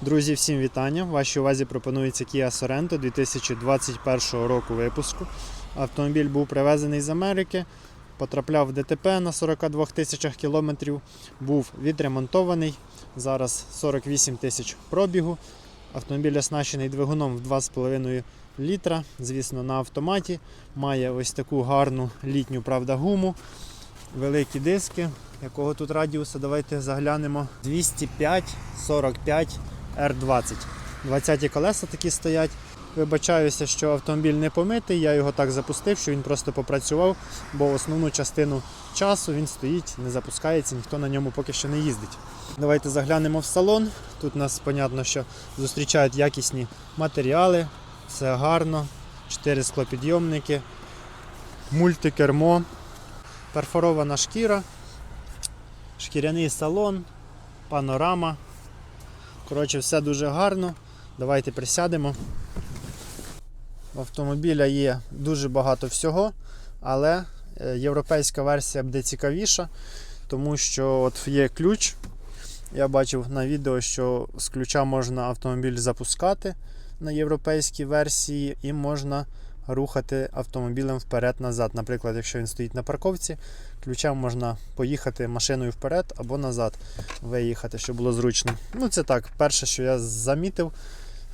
Друзі, всім вітання! Вашій увазі пропонується Kia Sorento 2021 року випуску. Автомобіль був привезений з Америки, потрапляв в ДТП на 42 тисячах кілометрів, був відремонтований. Зараз 48 тисяч пробігу. Автомобіль оснащений двигуном в 2,5 літра, звісно, на автоматі. Має ось таку гарну літню правда гуму, великі диски. Якого тут радіуса? Давайте заглянемо. 205 45 R20. 20 колеса такі стоять. Вибачаюся, що автомобіль не помитий, я його так запустив, що він просто попрацював, бо основну частину часу він стоїть, не запускається, ніхто на ньому поки що не їздить. Давайте заглянемо в салон. Тут нас, понятно, що зустрічають якісні матеріали, все гарно, 4 склопідйомники, мультикермо, перфорована шкіра, шкіряний салон, панорама. Коротше, все дуже гарно. Давайте присядемо. У автомобіля є дуже багато всього, але е, європейська версія буде цікавіша, тому що от є ключ. Я бачив на відео, що з ключа можна автомобіль запускати на європейській версії і можна рухати автомобілем вперед-назад. Наприклад, якщо він стоїть на парковці, ключем можна поїхати машиною вперед або назад виїхати, щоб було зручно. Ну, це так, перше, що я замітив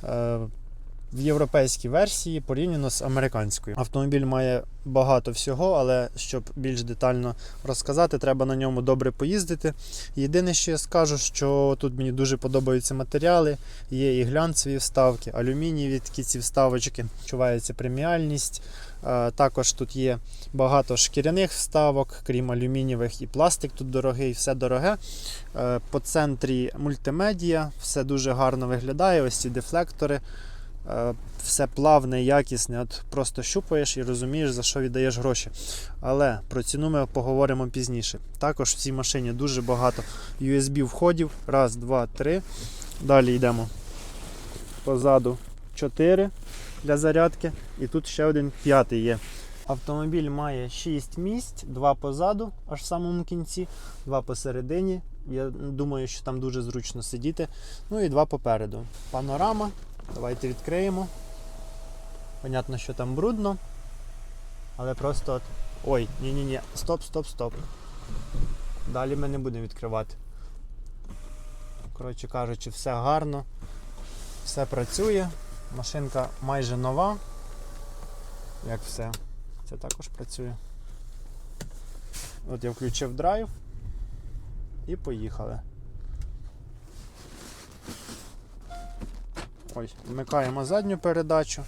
е, в європейській версії порівняно з американською. Автомобіль має багато всього, але щоб більш детально розказати, треба на ньому добре поїздити. Єдине, що я скажу, що тут мені дуже подобаються матеріали, є і глянцеві вставки, алюмінієві такі ці вставочки, відчувається преміальність. Е, Також тут є багато шкіряних вставок, крім алюмінієвих, і пластик тут дорогий, все дороге. Е, По центрі мультимедіа, все дуже гарно виглядає. Ось ці дефлектори. Е, Все плавне, якісне. От просто щупаєш і розумієш, за що віддаєш гроші. Але про ціну ми поговоримо пізніше. Також в цій машині дуже багато USB входів. Раз, два, три. Далі йдемо. Позаду 4 для зарядки. І тут ще один п'ятий є. Автомобіль має 6 місць, 2 позаду, аж в самому кінці, 2 посередині. Я думаю, що там дуже зручно сидіти. Ну і 2 попереду. Панорама. Давайте відкриємо. Понятно, що там брудно. Але просто. от- Ой, ні-ні-ні, стоп, стоп, стоп. Далі ми не будемо відкривати. Коротше кажучи, все гарно, все працює. Машинка майже нова. Як все. Це також працює. От я включив драйв і поїхали. Ось, вмикаємо задню передачу.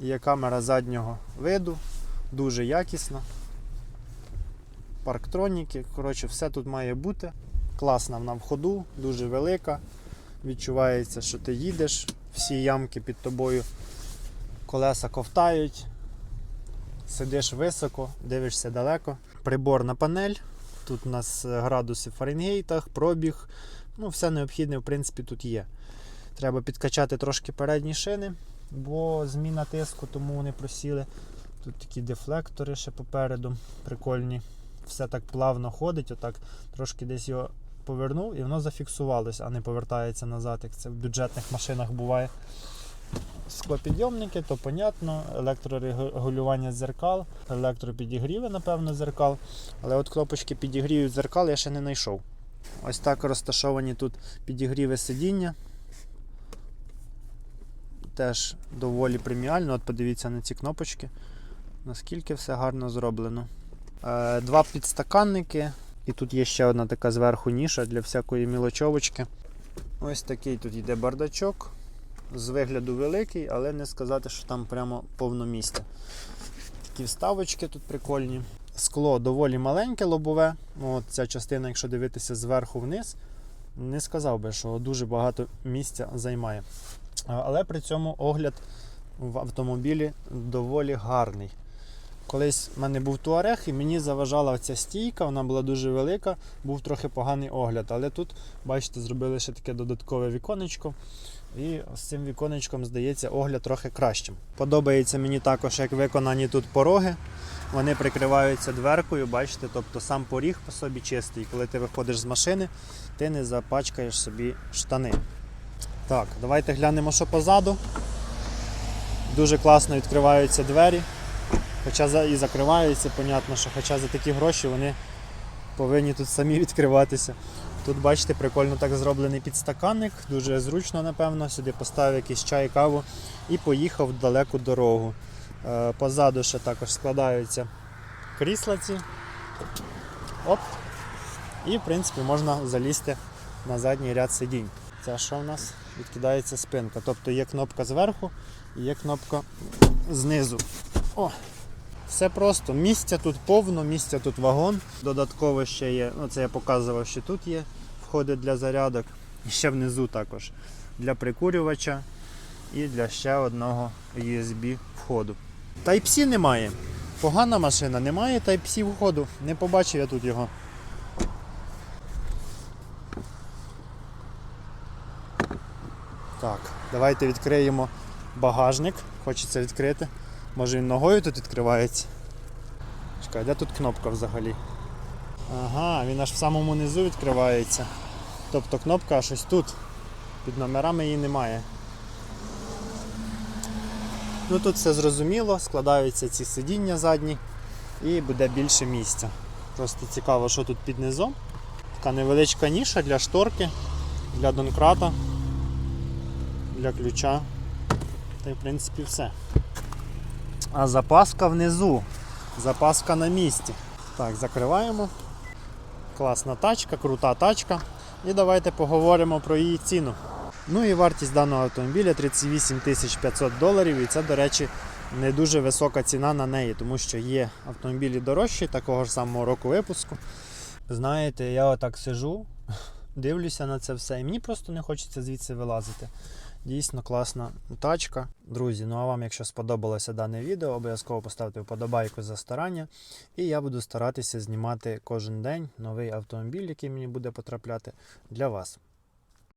Є камера заднього виду, дуже якісно. Парктроніки, коротше, все тут має бути. Класна вона в ходу, дуже велика. Відчувається, що ти їдеш, всі ямки під тобою, колеса ковтають, сидиш високо, дивишся далеко. Приборна панель. Тут у нас градуси в Фаренгейтах, пробіг. Ну, все необхідне, в принципі, тут є. Треба підкачати трошки передні шини, бо зміна тиску, тому вони просіли. Тут такі дефлектори ще попереду, прикольні. Все так плавно ходить, отак трошки десь його повернув і воно зафіксувалося, а не повертається назад, як це в бюджетних машинах буває. Склопідйомники, то понятно, електрорегулювання дзеркал, електропідігріви, напевно, дзеркал. Але от кнопочки підігріву дзеркал я ще не знайшов. Ось так розташовані тут підігріви сидіння. Теж доволі преміально. От подивіться на ці кнопочки, наскільки все гарно зроблено. Е, Два підстаканники. І тут є ще одна така зверху ніша для всякої мілочовочки. Ось такий тут йде бардачок. З вигляду великий, але не сказати, що там прямо повно місця. Такі вставочки тут прикольні. Скло доволі маленьке лобове. Ну, От Ця частина, якщо дивитися зверху вниз, не сказав би, що дуже багато місця займає. Але при цьому огляд в автомобілі доволі гарний. Колись в мене був туарег, і мені заважала ця стійка, вона була дуже велика, був трохи поганий огляд. Але тут, бачите, зробили ще таке додаткове віконечко. І з цим віконечком здається огляд трохи кращим. Подобається мені також, як виконані тут пороги. Вони прикриваються дверкою, бачите, тобто сам поріг по собі чистий. Коли ти виходиш з машини, ти не запачкаєш собі штани. Так, давайте глянемо, що позаду. Дуже класно відкриваються двері. Хоча і закриваються, понятно, що хоча за такі гроші вони повинні тут самі відкриватися. Тут, бачите, прикольно так зроблений підстаканник, дуже зручно, напевно. Сюди поставив якийсь чай, каву і поїхав в далеку дорогу. Е, Позаду ще також складаються крісла ці. Оп. І, в принципі, можна залізти на задній ряд сидінь. Це що в нас? Відкидається спинка. Тобто є кнопка зверху і є кнопка знизу. О! Все просто. Місця тут повно, місця тут вагон. Додатково ще є, ну це я показував, що тут є входи для зарядок. І ще внизу також для прикурювача і для ще одного USB входу. Type-C немає. Погана машина, немає Type-C входу. Не побачив я тут його. Так, давайте відкриємо багажник. Хочеться відкрити. Може він ногою тут відкривається. Чекай, де тут кнопка взагалі? Ага, він аж в самому низу відкривається. Тобто кнопка аж ось тут. Під номерами її немає. Ну тут все зрозуміло, складаються ці сидіння задні і буде більше місця. Просто цікаво, що тут під низом. Така невеличка ніша для шторки, для донкрата, для ключа. Та й в принципі все. А запаска внизу. Запаска на місці. Так, закриваємо. Класна тачка, крута тачка. І давайте поговоримо про її ціну. Ну і вартість даного автомобіля 38 500 доларів. І це, до речі, не дуже висока ціна на неї, тому що є автомобілі дорожчі, такого ж самого року випуску. Знаєте, я отак сижу, дивлюся на це все, і мені просто не хочеться звідси вилазити. Дійсно класна тачка. Друзі, ну а вам, якщо сподобалося дане відео, обов'язково поставте вподобайку за старання. І я буду старатися знімати кожен день новий автомобіль, який мені буде потрапляти для вас.